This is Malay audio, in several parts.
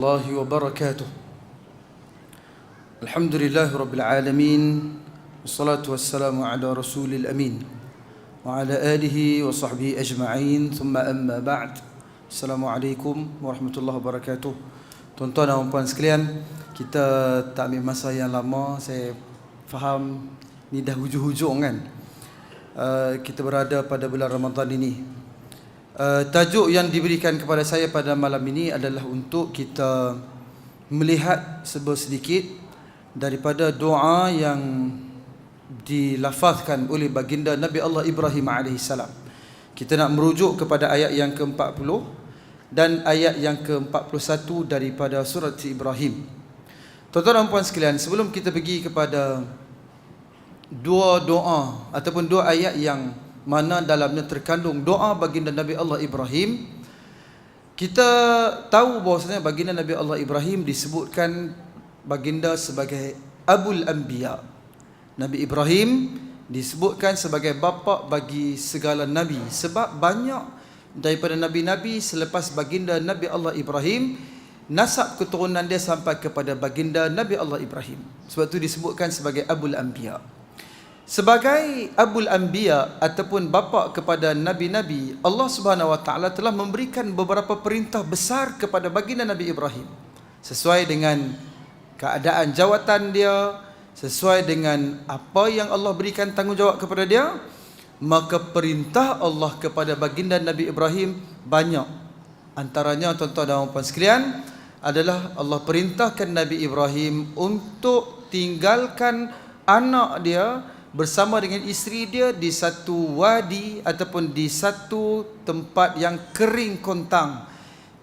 الله وبركاته الحمد لله رب العالمين والصلاة والسلام على رسول الأمين وعلى آله وصحبه أجمعين ثم أما بعد السلام عليكم ورحمة الله وبركاته Tuan-tuan dan puan sekalian Kita tak ambil masa yang lama Saya faham Ni dah hujung-hujung kan uh, Kita berada pada bulan Ramadan ini uh, Tajuk yang diberikan kepada saya pada malam ini Adalah untuk kita Melihat sebuah sedikit Daripada doa yang Dilafazkan oleh baginda Nabi Allah Ibrahim AS Kita nak merujuk kepada ayat yang ke-40 dan ayat yang ke-41 daripada surat Ibrahim. Tuan-tuan dan puan sekalian, sebelum kita pergi kepada dua doa ataupun dua ayat yang mana dalamnya terkandung doa baginda Nabi Allah Ibrahim, kita tahu bahawasanya baginda Nabi Allah Ibrahim disebutkan baginda sebagai Abul Anbiya. Nabi Ibrahim disebutkan sebagai bapa bagi segala nabi. Sebab banyak daripada nabi-nabi selepas baginda Nabi Allah Ibrahim nasab keturunan dia sampai kepada baginda Nabi Allah Ibrahim. Sebab itu disebutkan sebagai Abul Anbiya sebagai Abul Anbiya ataupun bapa kepada nabi-nabi Allah Subhanahu wa taala telah memberikan beberapa perintah besar kepada baginda Nabi Ibrahim. Sesuai dengan keadaan jawatan dia sesuai dengan apa yang Allah berikan tanggungjawab kepada dia maka perintah Allah kepada baginda Nabi Ibrahim banyak. Antaranya tuan-tuan dan puan sekalian adalah Allah perintahkan Nabi Ibrahim untuk tinggalkan anak dia bersama dengan isteri dia di satu wadi ataupun di satu tempat yang kering kontang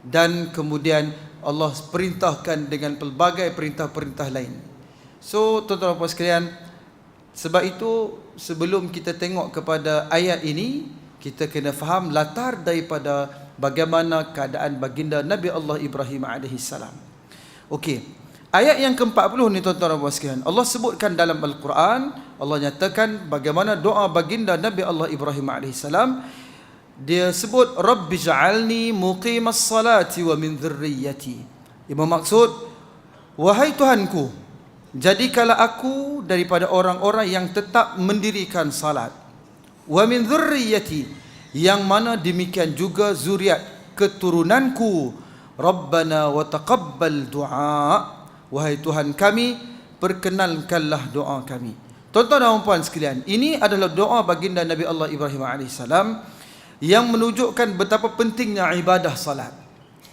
dan kemudian Allah perintahkan dengan pelbagai perintah-perintah lain. So tuan-tuan puan sekalian, sebab itu sebelum kita tengok kepada ayat ini kita kena faham latar daripada bagaimana keadaan baginda Nabi Allah Ibrahim alaihi salam. Okey. Ayat yang ke-40 ni tuan-tuan dan puan. Allah sebutkan dalam Al-Quran, Allah nyatakan bagaimana doa baginda Nabi Allah Ibrahim salam. Dia sebut Rabbi ja'alni muqimas salati wa min dhurriyyati. Ia bermaksud wahai Tuhanku, Jadikanlah aku daripada orang-orang yang tetap mendirikan salat. Wa min dzurriyyati yang mana demikian juga zuriat keturunanku. Rabbana wa taqabbal du'a. Wahai Tuhan kami, perkenankanlah doa kami. Tuan-tuan dan puan sekalian, ini adalah doa baginda Nabi Allah Ibrahim AS yang menunjukkan betapa pentingnya ibadah salat.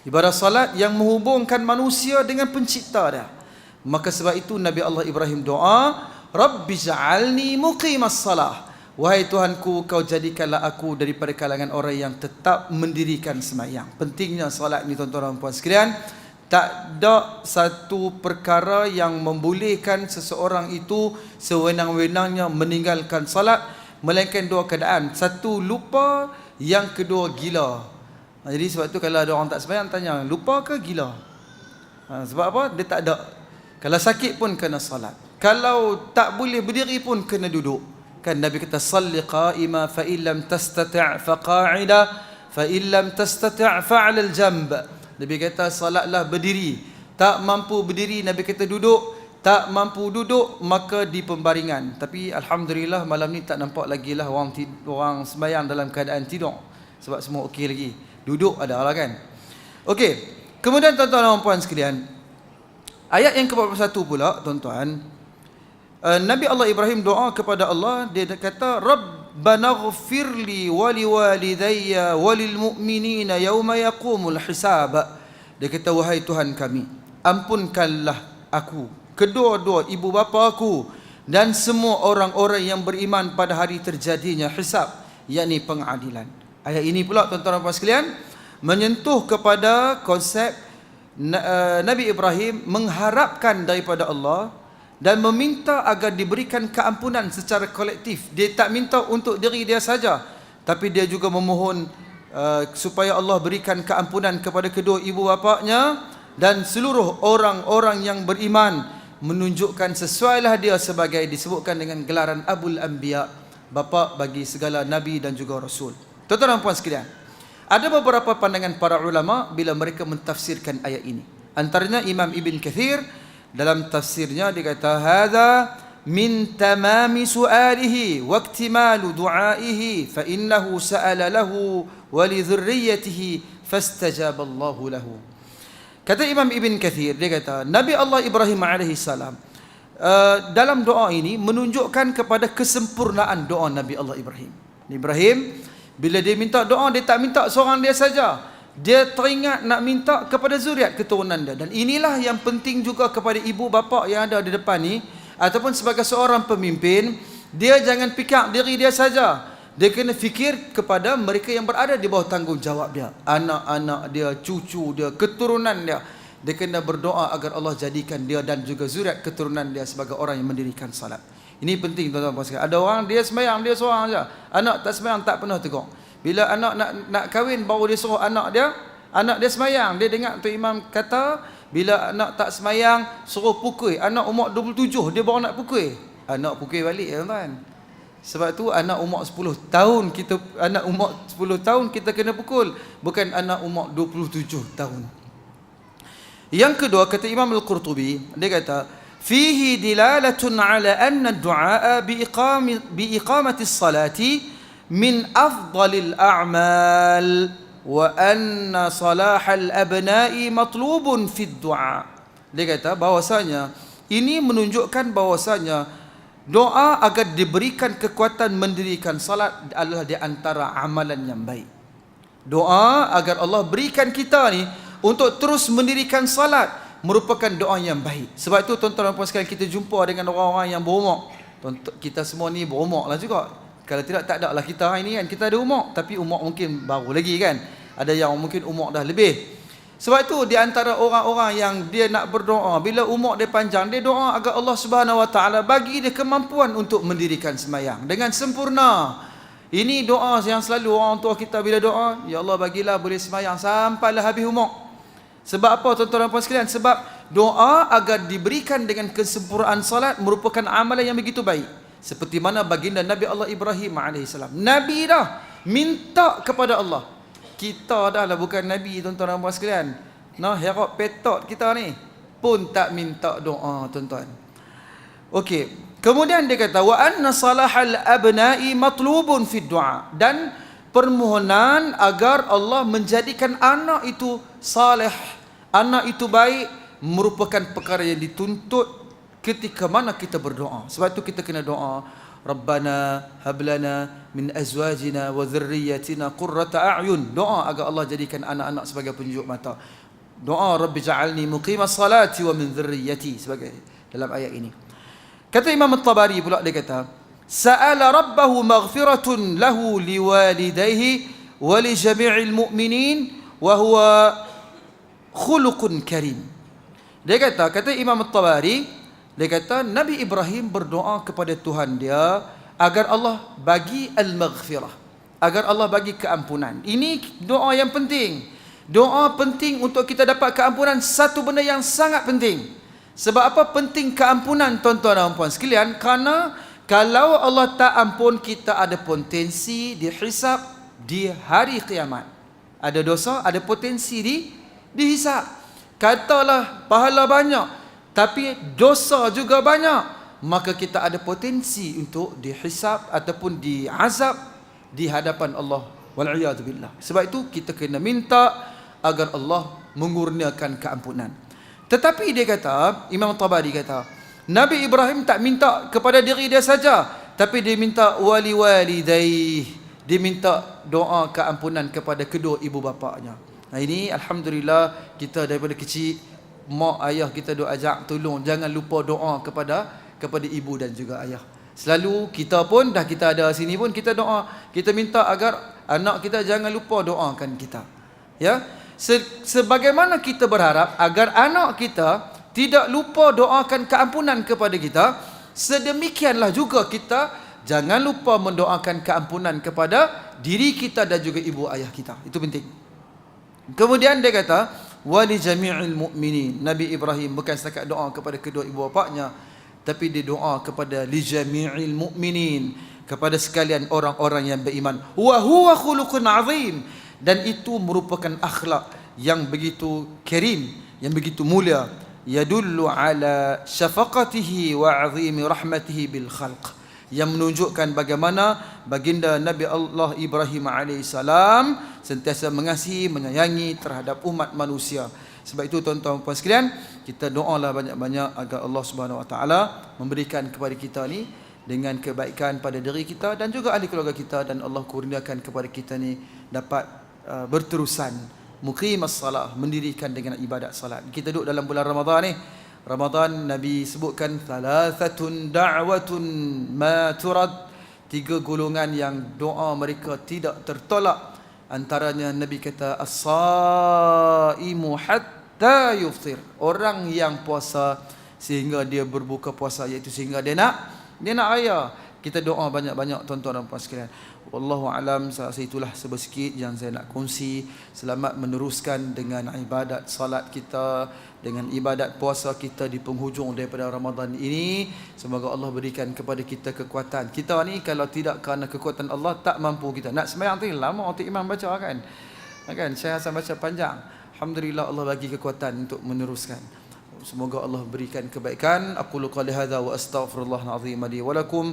Ibadah salat yang menghubungkan manusia dengan pencipta dia. Maka sebab itu Nabi Allah Ibrahim doa, Rabbi ja'alni muqimas salah. Wahai Tuhanku, kau jadikanlah aku daripada kalangan orang yang tetap mendirikan semayang. Pentingnya solat ni tuan-tuan dan puan sekalian. Tak ada satu perkara yang membolehkan seseorang itu sewenang-wenangnya meninggalkan salat. Melainkan dua keadaan. Satu, lupa. Yang kedua, gila. Jadi sebab itu kalau ada orang tak semayang, tanya, lupa ke gila? Ha, sebab apa? Dia tak ada kalau sakit pun kena salat. Kalau tak boleh berdiri pun kena duduk. Kan Nabi kata salli qa'ima fa illam tastati' fa qa'ida fa illam tastati' fa 'ala al-janb. Nabi kata salatlah berdiri. Tak mampu berdiri Nabi kata duduk. Tak mampu duduk maka di pembaringan. Tapi alhamdulillah malam ni tak nampak lagi lah orang orang sembahyang dalam keadaan tidur. Sebab semua okey lagi. Duduk ada lah kan. Okey. Kemudian tuan-tuan dan puan sekalian, Ayat yang ke-41 pula tuan-tuan uh, Nabi Allah Ibrahim doa kepada Allah dia kata Rabbana ghfirli wa liwalidayya wa lilmu'minina yawma yaqumul hisab. Dia kata wahai Tuhan kami ampunkanlah aku kedua-dua ibu bapa aku dan semua orang-orang yang beriman pada hari terjadinya hisab yakni pengadilan. Ayat ini pula tuan-tuan puan sekalian menyentuh kepada konsep Eh, Nabi Ibrahim mengharapkan daripada Allah dan meminta agar diberikan keampunan secara kolektif. Dia tak minta untuk diri dia saja, tapi dia juga memohon uh, supaya Allah berikan keampunan kepada kedua ibu bapaknya dan seluruh orang-orang yang beriman menunjukkan sesuailah dia sebagai disebutkan dengan gelaran Abul Anbiya, bapa bagi segala nabi dan juga rasul. Tuan-tuan dan puan sekalian, ada beberapa pandangan para ulama bila mereka mentafsirkan ayat ini. Antaranya Imam Ibn Kathir dalam tafsirnya dia kata hadza min tamami su'alihi wa iktimalu du'aihi fa innahu sa'ala lahu wa li dhurriyyatihi fastajaba Allah lahu. Kata Imam Ibn Kathir dia kata Nabi Allah Ibrahim alaihi salam uh, dalam doa ini menunjukkan kepada kesempurnaan doa Nabi Allah Ibrahim. Ibrahim bila dia minta doa dia tak minta seorang dia saja dia teringat nak minta kepada zuriat keturunan dia. Dan inilah yang penting juga kepada ibu bapa yang ada di depan ni. Ataupun sebagai seorang pemimpin dia jangan fikir diri dia saja. Dia kena fikir kepada mereka yang berada di bawah tanggungjawab dia. Anak-anak dia cucu dia keturunan dia. Dia kena berdoa agar Allah jadikan dia dan juga zuriat keturunan dia sebagai orang yang mendirikan salat. Ini penting tuan-tuan puan sekalian. Ada orang dia sembahyang dia seorang saja. Anak tak sembahyang tak pernah tegur bila anak nak nak kahwin baru dia suruh anak dia, anak dia semayang. Dia dengar tu imam kata, bila anak tak semayang, suruh pukul. Anak umur 27, dia baru nak pukul. Anak pukul balik ya tuan. Sebab tu anak umur 10 tahun kita anak umur 10 tahun kita kena pukul, bukan anak umur 27 tahun. Yang kedua kata Imam Al-Qurtubi, dia kata, "Fihi dilalatun ala anna ad-du'a bi iqamati bi iqamati as-salati" min afdalil a'mal wa anna salahal abna'i matlubun fid du'a. Dia kata bahwasanya ini menunjukkan bahwasanya doa agar diberikan kekuatan mendirikan salat adalah di antara amalan yang baik. Doa agar Allah berikan kita ni untuk terus mendirikan salat merupakan doa yang baik. Sebab itu tuan-tuan dan puan sekalian kita jumpa dengan orang-orang yang berumur. Kita semua ni berumur lah juga kalau tidak tak ada lah kita hari ni kan kita ada umur tapi umur mungkin baru lagi kan. Ada yang mungkin umur dah lebih. Sebab itu di antara orang-orang yang dia nak berdoa bila umur dia panjang dia doa agar Allah Subhanahu Wa Taala bagi dia kemampuan untuk mendirikan sembahyang dengan sempurna. Ini doa yang selalu orang tua kita bila doa, ya Allah bagilah boleh sembahyang sampailah habis umur. Sebab apa tuan-tuan dan puan? Sebab doa agar diberikan dengan kesempurnaan salat merupakan amalan yang begitu baik seperti mana baginda Nabi Allah Ibrahim AS Nabi dah minta kepada Allah. Kita dah lah bukan Nabi tuan-tuan dan puan sekalian. Nah herok petot kita ni pun tak minta doa tuan-tuan. Okey, kemudian dia kata wa anna salahal abna'i matlubun fi du'a. Dan permohonan agar Allah menjadikan anak itu saleh anak itu baik merupakan perkara yang dituntut ketika mana kita berdoa. Sebab itu kita kena doa. Rabbana hablana min azwajina wa dhurriyyatina qurrata a'yun. Doa agar Allah jadikan anak-anak sebagai penunjuk mata. Doa Rabbi ja'alni muqimas salati wa min dhurriyyati sebagai dalam ayat ini. Kata Imam At-Tabari pula dia kata, sa'ala rabbahu maghfiratun lahu liwalidayhi wa li jami'il mu'minin wa huwa khuluqun karim. Dia kata, kata Imam At-Tabari, dia kata Nabi Ibrahim berdoa kepada Tuhan dia agar Allah bagi al-maghfirah. Agar Allah bagi keampunan. Ini doa yang penting. Doa penting untuk kita dapat keampunan satu benda yang sangat penting. Sebab apa penting keampunan tuan-tuan dan puan sekalian? Karena kalau Allah tak ampun kita ada potensi dihisap di hari kiamat. Ada dosa, ada potensi di dihisap. Katalah pahala banyak, tapi dosa juga banyak. Maka kita ada potensi untuk dihisap ataupun diazab di hadapan Allah. Wal billah. Sebab itu kita kena minta agar Allah mengurniakan keampunan. Tetapi dia kata Imam Tabari kata Nabi Ibrahim tak minta kepada diri dia saja tapi dia minta wali walidai dia minta doa keampunan kepada kedua ibu bapaknya. Nah ini alhamdulillah kita daripada kecil mak ayah kita doa ajak tolong jangan lupa doa kepada kepada ibu dan juga ayah. Selalu kita pun dah kita ada sini pun kita doa, kita minta agar anak kita jangan lupa doakan kita. Ya. Se sebagaimana kita berharap agar anak kita tidak lupa doakan keampunan kepada kita, sedemikianlah juga kita jangan lupa mendoakan keampunan kepada diri kita dan juga ibu ayah kita. Itu penting. Kemudian dia kata, wali jami'il mu'minin. Nabi Ibrahim bukan setakat doa kepada kedua ibu bapaknya tapi dia doa kepada li jami'il mu'minin kepada sekalian orang-orang yang beriman. Wa huwa khuluqun azim. Dan itu merupakan akhlak yang begitu karim yang begitu mulia. Yadullu ala syafaqatihi wa 'azimi rahmatihi bil khalq yang menunjukkan bagaimana baginda Nabi Allah Ibrahim alaihissalam sentiasa mengasihi menyayangi terhadap umat manusia. Sebab itu tuan-tuan puan sekalian kita doalah banyak-banyak agar Allah Subhanahu wa taala memberikan kepada kita ni dengan kebaikan pada diri kita dan juga ahli keluarga kita dan Allah kurniakan kepada kita ni dapat uh, berterusan muqimas salah mendirikan dengan ibadat salat. Kita duduk dalam bulan Ramadan ni Ramadan Nabi sebutkan thalathatun da'watun ma turad tiga golongan yang doa mereka tidak tertolak. Antaranya Nabi kata as-saimu hatta yuftir. Orang yang puasa sehingga dia berbuka puasa iaitu sehingga dia nak dia nak raya kita doa banyak-banyak tuan-tuan dan puan sekalian. Wallahu alam saya itulah sebesikit yang saya nak kongsi. Selamat meneruskan dengan ibadat salat kita dengan ibadat puasa kita di penghujung daripada Ramadan ini. Semoga Allah berikan kepada kita kekuatan. Kita ni kalau tidak kerana kekuatan Allah tak mampu kita. Nak sembahyang tu lama untuk imam baca kan? Kan? Saya asal baca panjang. Alhamdulillah Allah bagi kekuatan untuk meneruskan. Semoga Allah berikan kebaikan. Aku qali hadza wa astaghfirullahal azim li wa lakum